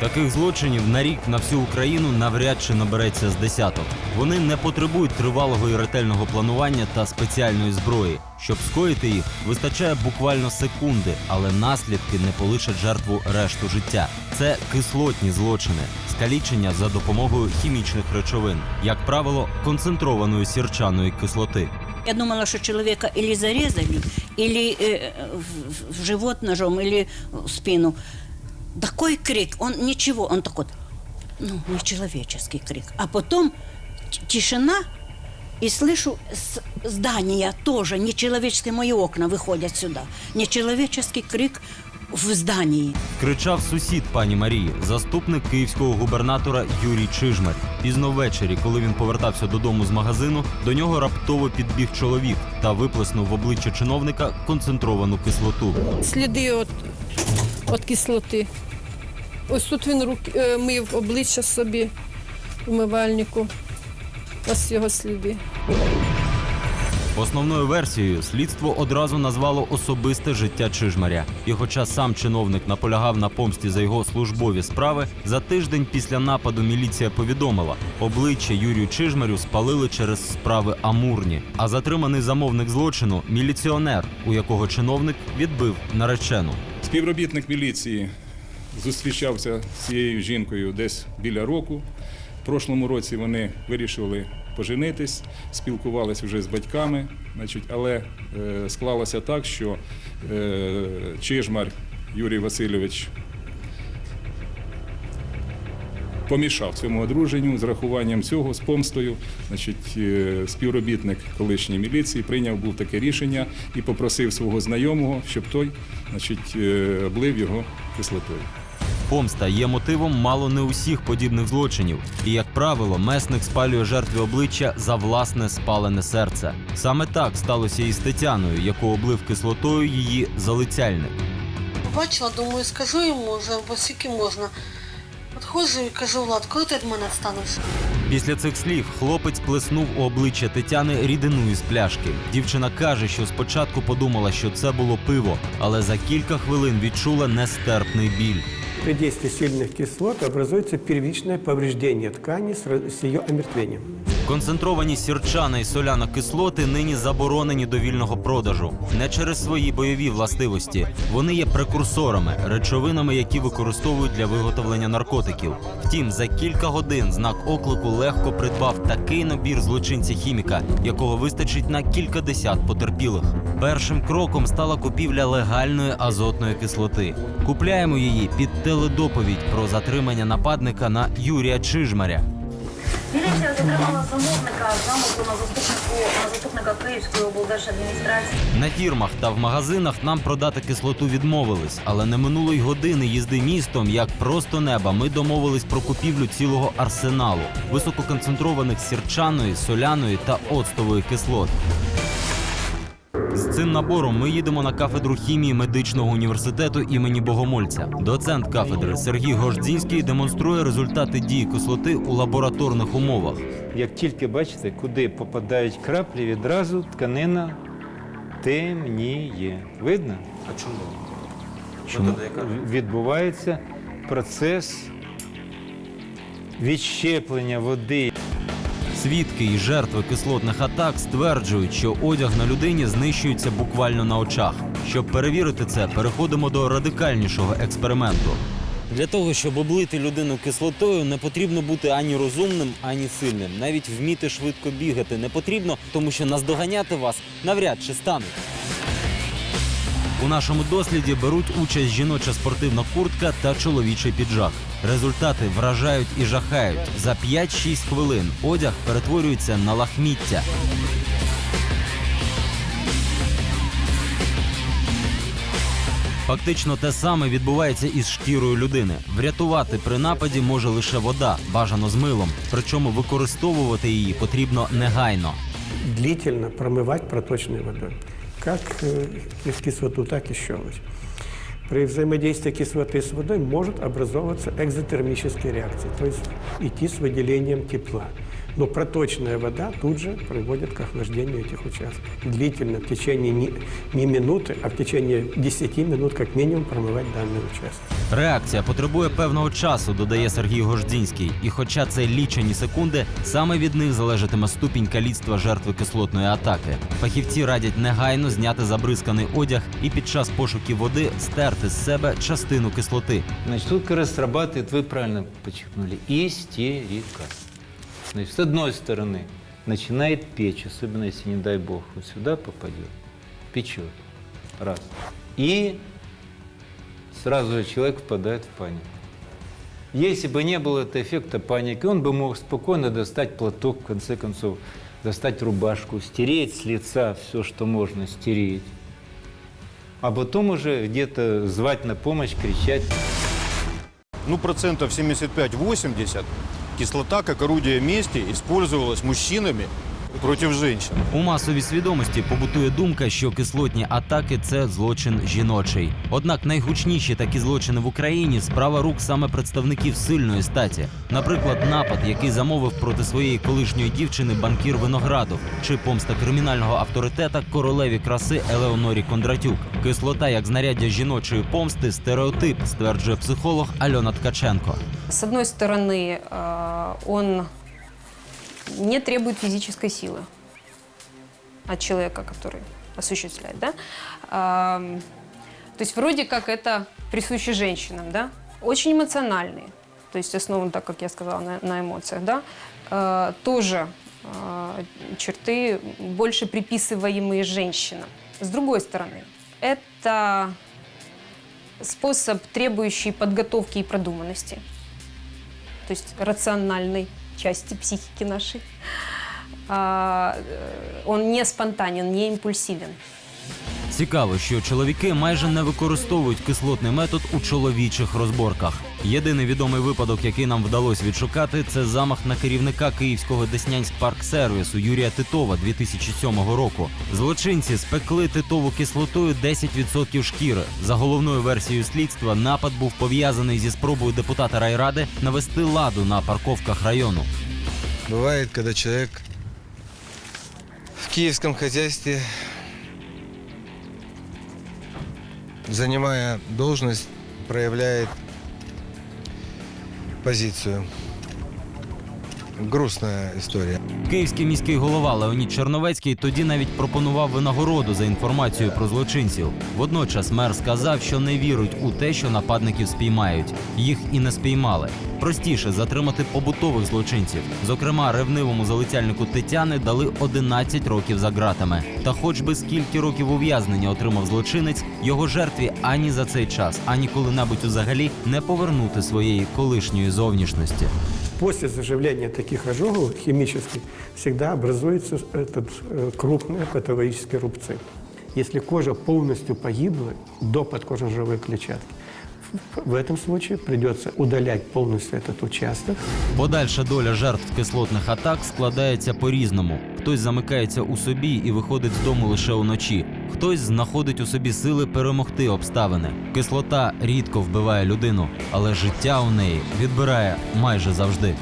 Таких злочинів на рік на всю Україну навряд чи набереться з десяток. Вони не потребують тривалого і ретельного планування та спеціальної зброї. Щоб скоїти їх, вистачає буквально секунди, але наслідки не полишать жертву решту життя. Це кислотні злочини, скалічення за допомогою хімічних речовин, як правило, концентрованої сірчаної кислоти. Я думала, что человека или зарезали, или в- в живот ножом, или в спину. Такой крик, он ничего, он такой, ну, нечеловеческий крик. А потом тишина, и слышу с здания тоже, нечеловеческие мои окна выходят сюда. Нечеловеческий крик в здании. Кричав сусід пані Марії, заступник київського губернатора Юрій Чижмар. Пізно ввечері, коли він повертався додому з магазину, до нього раптово підбіг чоловік та виплеснув в обличчя чиновника концентровану кислоту. сліди от, от кислоти. Ось тут він руки, е, мив обличчя собі в умивальнику. Ось його сліди. Основною версією слідство одразу назвало особисте життя Чижмаря. І хоча сам чиновник наполягав на помсті за його службові справи, за тиждень після нападу міліція повідомила, обличчя Юрію Чижмарю спалили через справи амурні. А затриманий замовник злочину міліціонер, у якого чиновник відбив наречену. Співробітник міліції зустрічався з цією жінкою десь біля року. В прошлому році вони вирішили поженитись, спілкувалися вже з батьками, значить, але е, склалося так, що е, Чижмар Юрій Васильович помішав цьому одруженню з рахуванням цього, з помстою. Значить, е, співробітник колишньої міліції прийняв був таке рішення і попросив свого знайомого, щоб той значить, облив його кислотою. Помста є мотивом мало не усіх подібних злочинів, і як правило, месник спалює жертві обличчя за власне спалене серце. Саме так сталося і з Тетяною, яку облив кислотою її залицяльник. Побачила, думаю, скажу йому вже, бо скільки можна. Підходжу і кажу, Влад, коли ти від мене відстанеш? Після цих слів хлопець плеснув у обличчя Тетяни рідину із пляшки. Дівчина каже, що спочатку подумала, що це було пиво, але за кілька хвилин відчула нестерпний біль. При действии сильных кислот образуется первичное повреждение ткани с ее омертвением. Концентровані сірчана і соляна кислоти нині заборонені до вільного продажу не через свої бойові властивості. Вони є прекурсорами, речовинами, які використовують для виготовлення наркотиків. Втім, за кілька годин знак оклику легко придбав такий набір злочинця хіміка, якого вистачить на кількадесят потерпілих. Першим кроком стала купівля легальної азотної кислоти. Купляємо її під теледоповідь про затримання нападника на Юрія Чижмаря. Міліція затримала замовника замовку на заступнику на заступника Київської облдержадміністрації. На фірмах та в магазинах нам продати кислоту відмовились, але не минуло й години їзди містом, як просто неба. Ми домовились про купівлю цілого арсеналу висококонцентрованих сірчаної, соляної та оцтової кислот. Цим набором ми їдемо на кафедру хімії медичного університету імені Богомольця. Доцент кафедри Сергій Гождзінський демонструє результати дії кислоти у лабораторних умовах. Як тільки бачите, куди попадають краплі, відразу тканина темніє. Видно? А чому? Чому? Відбувається процес відщеплення води. Свідки і жертви кислотних атак стверджують, що одяг на людині знищується буквально на очах. Щоб перевірити це, переходимо до радикальнішого експерименту. Для того, щоб облити людину кислотою, не потрібно бути ані розумним, ані сильним. Навіть вміти швидко бігати не потрібно, тому що наздоганяти вас навряд чи стануть. У нашому досліді беруть участь жіноча спортивна куртка та чоловічий піджак. Результати вражають і жахають. За 5-6 хвилин одяг перетворюється на лахміття. Фактично те саме відбувається із шкірою людини. Врятувати при нападі може лише вода, бажано з милом. Причому використовувати її потрібно негайно. Длительно промывать проточной водой Как э, кис- кислоту, так и щелочь. При взаимодействии кислоты с водой может образовываться экзотермическая реакция, то есть идти с выделением тепла. Но проточная вода тут же приводит к охлаждению этих участков. Длительно, в течение не, не минуты, а в течение 10 минут как минимум промывать данный участок. Реакція потребує певного часу, додає Сергій Гождінський. І хоча це лічені секунди, саме від них залежатиме ступінь каліцтва жертви кислотної атаки. Фахівці радять негайно зняти забризканий одяг і під час пошуків води стерти з себе частину кислоти. Значит, тут как раз срабатывает, вы правильно подчеркнули, истерика. Значит, с одной стороны, начинает печь, особенно если, не дай бог, вот сюда попадет, печет. Раз. И сразу же человек впадает в панику. Если бы не было этого эффекта паники, он бы мог спокойно достать платок, в конце концов, достать рубашку, стереть с лица все, что можно стереть. А потом уже где-то звать на помощь, кричать. ну, процентов 75-80 кислота как орудие мести использовалась мужчинами против женщин. У масовій свідомості побутує думка, що кислотні атаки це злочин жіночий. Однак найгучніші такі злочини в Україні справа рук саме представників сильної статі. Наприклад, напад, який замовив проти своєї колишньої дівчини банкір Виноградов, чи помста кримінального авторитета королеві краси Елеонорі Кондратюк. Кислота як знаряддя жіночої помсти стереотип, стверджує психолог Альона Ткаченко. С одной стороны, э, он не требует физической силы от человека, который осуществляет, да? Ам, То есть вроде как это присуще женщинам, да? Очень эмоциональные, то есть основан, так как я сказала, на, на эмоциях, да? Э, Тоже э, черты больше приписываемые женщинам. С другой стороны, это способ, требующий подготовки и продуманности то есть рациональной части психики нашей. Э, Он не спонтанен, не импульсивен. Цікаво, що чоловіки майже не використовують кислотний метод у чоловічих розборках. Єдиний відомий випадок, який нам вдалося відшукати, це замах на керівника київського Деснянськ парк сервісу Юрія Титова 2007 року. Злочинці спекли титову кислотою 10% шкіри. За головною версією слідства, напад був пов'язаний зі спробою депутата райради навести ладу на парковках району. Бывает, когда человек в киевском хозяйстве, занимая должность, проявляет позицию. Грустная история. Київський міський голова Леонід Черновецький тоді навіть пропонував винагороду за інформацію про злочинців. Водночас мер сказав, що не вірить у те, що нападників спіймають. Їх і не спіймали. Простіше затримати побутових злочинців. Зокрема, ревнивому залицяльнику Тетяни дали 11 років за ґратами. Та, хоч би скільки років ув'язнення отримав злочинець, його жертві ані за цей час, ані коли-небудь узагалі не повернути своєї колишньої зовнішності. После заживления таких ожогов химических всегда образуются этот, э, крупные патологические рубцы. Если кожа полностью погибла до подкожно-жировой клетчатки, в- этом случае придется удалять полностью этот участок, Подальша доля жертв кислотних атак складається по-різному. Хтось замикається у собі і виходить з дому лише уночі. Хтось знаходить у собі сили перемогти обставини. Кислота рідко вбиває людину, але життя у неї відбирає майже завжди.